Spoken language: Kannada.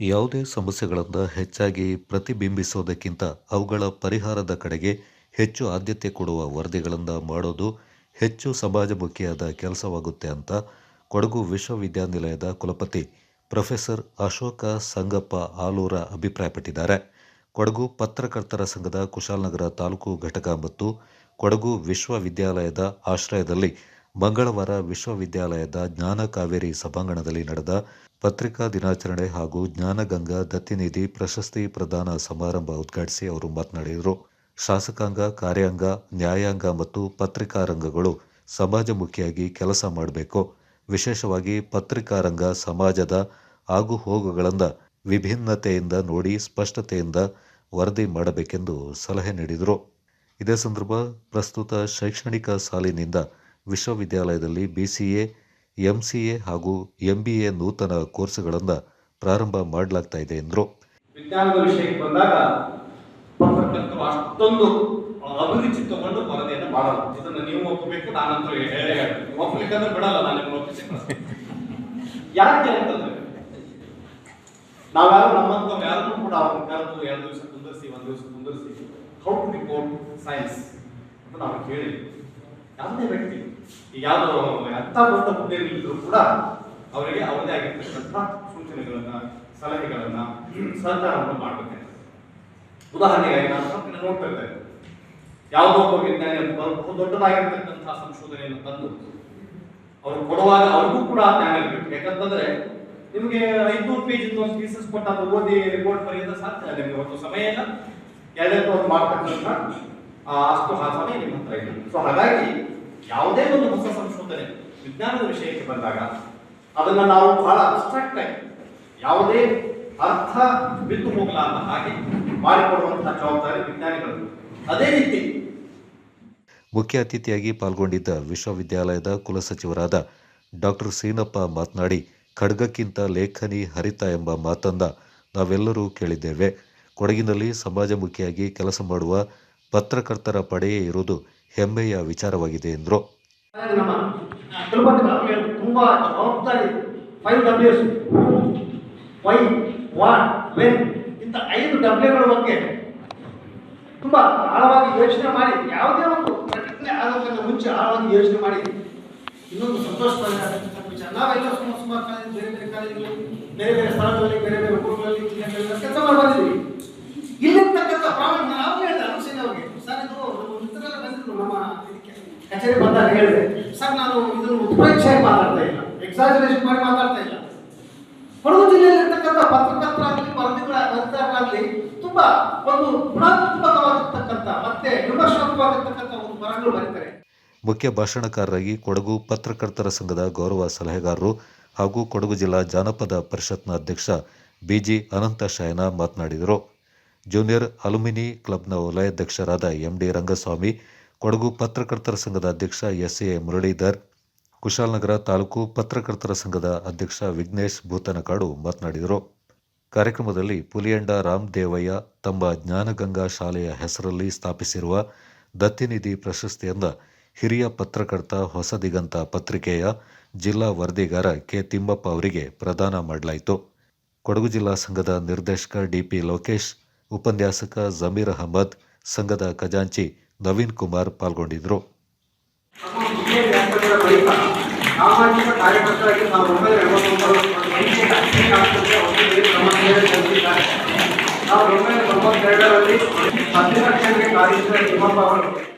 ಯಾವುದೇ ಸಮಸ್ಯೆಗಳನ್ನು ಹೆಚ್ಚಾಗಿ ಪ್ರತಿಬಿಂಬಿಸೋದಕ್ಕಿಂತ ಅವುಗಳ ಪರಿಹಾರದ ಕಡೆಗೆ ಹೆಚ್ಚು ಆದ್ಯತೆ ಕೊಡುವ ವರದಿಗಳನ್ನು ಮಾಡೋದು ಹೆಚ್ಚು ಸಮಾಜಮುಖಿಯಾದ ಕೆಲಸವಾಗುತ್ತೆ ಅಂತ ಕೊಡಗು ವಿಶ್ವವಿದ್ಯಾನಿಲಯದ ಕುಲಪತಿ ಪ್ರೊಫೆಸರ್ ಅಶೋಕ ಸಂಗಪ್ಪ ಆಲೂರ ಅಭಿಪ್ರಾಯಪಟ್ಟಿದ್ದಾರೆ. ಕೊಡಗು ಪತ್ರಕರ್ತರ ಸಂಘದ ಕುಶಾಲನಗರ ತಾಲೂಕು ಘಟಕ ಮತ್ತು ಕೊಡಗು ವಿಶ್ವವಿದ್ಯಾಲಯದ ಆಶ್ರಯದಲ್ಲಿ ಮಂಗಳವಾರ ವಿಶ್ವವಿದ್ಯಾಲಯದ ಜ್ಞಾನ ಕಾವೇರಿ ಸಭಾಂಗಣದಲ್ಲಿ ನಡೆದ ಪತ್ರಿಕಾ ದಿನಾಚರಣೆ ಹಾಗೂ ಜ್ಞಾನಗಂಗಾ ದತ್ತಿನಿಧಿ ಪ್ರಶಸ್ತಿ ಪ್ರದಾನ ಸಮಾರಂಭ ಉದ್ಘಾಟಿಸಿ ಅವರು ಮಾತನಾಡಿದರು. ಶಾಸಕಾಂಗ, ಕಾರ್ಯಾಂಗ, ನ್ಯಾಯಾಂಗ ಮತ್ತು ಪತ್ರಿಕಾ ರಂಗಗಳು ಸಮಾಜಮುಖಿಯಾಗಿ ಕೆಲಸ ಮಾಡಬೇಕು. ವಿಶೇಷವಾಗಿ ಪತ್ರಿಕಾ ರಂಗ ಸಮಾಜದ ಆಗು ಹೋಗುಗಳನ್ನು ವಿಭಿನ್ನತೆಯಿಂದ ನೋಡಿ ಸ್ಪಷ್ಟತೆಯಿಂದ ವರದಿ ಮಾಡಬೇಕೆಂದು ಸಲಹೆ ನೀಡಿದರು. ಇದೇ ಸಂದರ್ಭ ಪ್ರಸ್ತುತ ಶೈಕ್ಷಣಿಕ ಸಾಲಿನಿಂದ ವಿಶ್ವವಿದ್ಯಾಲಯದಲ್ಲಿ ಬಿಸಿಎ, ಎಂಸಿಎ ಹಾಗೂ ಎಂಬಿಎ ನೂತನ ಕೋರ್ಸ್ಗಳನ್ನು ಪ್ರಾರಂಭ ಮಾಡಲಾಗ್ತಾ ಇದೆ ಎಂದರು. ವಿಜ್ಞಾನದ ವಿಷಯಕ್ಕೆ ಬಂದಾಗ ಅಷ್ಟೊಂದು ಅಭಿರುಚಿ ತಗೊಂಡು ವರದಿಯನ್ನು ಮಾಡಲ್ಲ. ಇದನ್ನು ನೀವು ಒಪ್ಪಬೇಕು ನಾನಂತೂ ಹೇಳೇ ಒಪ್ಪಲಿಕ್ಕಂದ್ರೆ ಬಿಡಲ್ಲ, ನಾನು ನಿಮ್ಮನ್ನ ಒಪ್ಪಿಸಿ. ಯಾಕೆ ಅಂತಂದ್ರೆ, ನಾವ್ಯಾರು ನಮ್ಮಂತವ್ರು ಯಾರನ್ನೂ ಕೂಡ ಅವ್ರನ್ನ ಕರೆದು ಎರಡು ದಿವಸ ಕುಂದರ್ಸಿ, ಒಂದು ದಿವಸ ಕುಂದರ್ಸಿ ಹೌ ಟು ರಿಪೋರ್ಟ್ ಸೈನ್ಸ್ ಅಂತ ನಾವು ಕೇಳಿ ಯಾವುದೇ ವ್ಯಕ್ತಿ? ಈಗ ಯಾವ್ದೋ ಎಂತ ದೊಡ್ಡ ಹುದ್ದೆಯಲ್ಲಿದ್ರು ಕೂಡ ಅವರಿಗೆ ಅವರದೇ ಆಗಿರ್ತಕ್ಕಂಥ ಸೂಚನೆಗಳನ್ನ, ಸಲಹೆಗಳನ್ನ, ಸಹಕಾರವನ್ನು ಮಾಡಬೇಕಾಗ್ತದೆ ಉದಾಹರಣೆಗಾಗಿ ನಾನು ಸ್ವಲ್ಪ ನೋಡ್ತಾ ಇದ್ದೇನೆ ಯಾವುದೋ ಒಬ್ಬ ವಿಜ್ಞಾನಿ ದೊಡ್ಡದಾಗಿರ್ತಕ್ಕಂತಹ ಸಂಶೋಧನೆಯನ್ನು ತಂದು ಅವರು ಕೊಡುವಾಗ ಅವ್ರಿಗೂ ಕೂಡ ಜ್ಞಾನ ಇರಬೇಕು. ಯಾಕಂತಂದ್ರೆ ನಿಮಗೆ ಐನೂರು ಪೇಜ್ ಒಂದು ಥೀಸಸ್ ಕೊಟ್ಟ ಅದು ಓದಿ ರಿಪೋರ್ಟ್ ಬರೆಯೋದು ಸಾಧ್ಯ ನಿಮಗೆ ಒಂದು ಸಮಯ ಇಲ್ಲ. ಅವ್ರು ಮಾಡ್ತಕ್ಕಂಥ ಅಷ್ಟು ಆ ಸಮಯ ನಿಮ್ಮ ಹತ್ರ ಇಲ್ಲ. ಸೊ ಹಾಗಾಗಿ ಯಾವುದೇ ಒಂದು ಹೊಸ ಸಂಶೋಧನೆ, ವಿಜ್ಞಾನದ ವಿಷಯಕ್ಕೆ ಬಂದಾಗ ಅದನ್ನು ನಾವು ಬಹಳ ಅಬ್ಸ್ಟ್ರಾಕ್ಟ್ ಆಗಿ ಯಾವುದೇ ಅರ್ಥ ಬಿದ್ದು ಹೋಗಲಾರದ ಹಾಗೆ ಮಾಡಿಕೊಡುವಂತಹ ಜವಾಬ್ದಾರಿ ವಿಜ್ಞಾನಿಗಳು ಅದೇ ರೀತಿ ಮುಖ್ಯ ಅತಿಥಿಯಾಗಿ ಪಾಲ್ಗೊಂಡಿದ್ದ ವಿಶ್ವವಿದ್ಯಾಲಯದ ಕುಲಸಚಿವರಾದ ಡಾಕ್ಟರ್ ಸೀನಪ್ಪ ಮಾತನಾಡಿ, ಖಡ್ಗಕ್ಕಿಂತ ಲೇಖನಿ ಹರಿತ ಎಂಬ ಮಾತನ್ನ ನಾವೆಲ್ಲರೂ ಕೇಳಿದ್ದೇವೆ. ಕೊಡಗಿನಲ್ಲಿ ಸಮಾಜಮುಖಿಯಾಗಿ ಕೆಲಸ ಮಾಡುವ ಪತ್ರಕರ್ತರ ಪಡೆಯೇ ಇರುವುದು ಹೆಮ್ಮೆಯ ವಿಚಾರವಾಗಿದೆ ಎಂದರು. ಇಂಥ ಐದು ಬಗ್ಗೆ ತುಂಬಾ ಆಳವಾಗಿ ಯೋಚನೆ ಮಾಡಿ, ಯಾವುದೇ ಒಂದು ಪ್ರಕಟಣೆ ಮುಂಚೆ ಆಳವಾಗಿ ಯೋಚನೆ ಮಾಡಿ. ಇನ್ನೊಂದು ಸಂತೋಷ ವಿಚಾರ. ಸುಮಾರು ಬೇರೆ ಬೇರೆ ಕಾಲೇಜುಗಳು ಬೇರೆ ಬೇರೆ ಸ್ಥಳಗಳಲ್ಲಿ, ಬೇರೆ ಬೇರೆ ಊರುಗಳಲ್ಲಿ ಕೆಲಸ ಮಾಡಿ ಇಲ್ಲಿರ್ತಕ್ಕಂಥ ಪ್ರಾಬ್ಲಮ್ ಆವಾಗಲೇ ಹೇಳಿದೆ ಅನುಸೇನೆ ಅವ್ರಿಗೆ ಸರ್ ಇದು ನಮ್ಮ ಮಿತ್ರರೆಲ್ಲ ಬಂದಿದ್ರು ನಮ್ಮ ಕಚೇರಿ ಬಂದಾಗ ಹೇಳಿದೆ, ಸರ್, ನಾನು ಇದನ್ನು ಉತ್ಪ್ರೇಕ್ಷೆಯಾಗಿ ಮಾತಾಡ್ತಾ ಇಲ್ಲ ಎಕ್ಸಾಜರೇಷನ್ ಮಾಡಿ ಮಾತಾಡ್ತಾ ಇಲ್ಲ. ಕೊಡಗು ಪತ್ರಕರ್ತರ ಪತ್ರಕರ್ತರಾಗಲಿ, ವರದಿಗಳ ವರದಿಗಾರರಾಗಲಿ ತುಂಬಾ ಒಂದು ಗುಣಾತ್ಮಕವಾಗಿರ್ತಕ್ಕಂಥ ಮತ್ತೆ ವಿಮರ್ಶಾತ್ಮಕವಾಗಿರ್ತಕ್ಕಂಥ ಒಂದು ಬರಹಗಳು ಬರೀತಾರೆ. ಮುಖ್ಯ ಭಾಷಣಕಾರರಾಗಿ ಕೊಡಗು ಪತ್ರಕರ್ತರ ಸಂಘದ ಗೌರವ ಸಲಹೆಗಾರರು ಹಾಗೂ ಕೊಡಗು ಜಿಲ್ಲಾ ಜಾನಪದ ಪರಿಷತ್ನ ಅಧ್ಯಕ್ಷ ಬಿಜಿ ಅನಂತ ಶಯನ ಮಾತನಾಡಿದರು. ಜೂನಿಯರ್ ಅಲುಮಿನಿ ಕ್ಲಬ್ನ ವಲಯಾಧ್ಯಕ್ಷರಾದ ಎಂಡಿ ರಂಗಸ್ವಾಮಿ ಕೊಡಗು ಪತ್ರಕರ್ತರ ಸಂಘದ ಅಧ್ಯಕ್ಷ ಎಸ್ ಎ ಮುರಳೀಧರ್, ಕುಶಾಲನಗರ ತಾಲೂಕು ಪತ್ರಕರ್ತರ ಸಂಘದ ಅಧ್ಯಕ್ಷ ವಿಘ್ನೇಶ್ ಭೂತನಕಾಡು ಮಾತನಾಡಿದರು. ಕಾರ್ಯಕ್ರಮದಲ್ಲಿ ಪುಲಿಯಂಡ ರಾಮದೇವಯ್ಯ ತಮ್ಮ ಜ್ಞಾನಗಂಗಾ ಶಾಲೆಯ ಹೆಸರಲ್ಲಿ ಸ್ಥಾಪಿಸಿರುವ ದತ್ತಿನಿಧಿ ಪ್ರಶಸ್ತಿಯಿಂದ ಹಿರಿಯ ಪತ್ರಕರ್ತ ಹೊಸದಿಗಂತ ಪತ್ರಿಕೆಯ ಜಿಲ್ಲಾ ವರದಿಗಾರ ಕೆ. ತಿಮ್ಮಪ್ಪ ಅವರಿಗೆ ಪ್ರದಾನ ಮಾಡಲಾಯಿತು. ಕೊಡಗು ಜಿಲ್ಲಾ ಸಂಘದ ನಿರ್ದೇಶಕ ಡಿಪಿ ಲೋಕೇಶ್, ಉಪನ್ಯಾಸಕ ಜಮೀರ್ ಅಹಮದ್, ಸಂಘದ ಖಜಾಂಚಿ ನವೀನ್ ಕುಮಾರ್ ಪಾಲ್ಗೊಂಡಿದ್ದರು ನಾವು ಒಂಬೈನೂರ ತೊಂಬತ್ತೆರಡರಲ್ಲಿ ಹತ್ತು ತಿಮ್ಮಪ್ಪ ಅವರು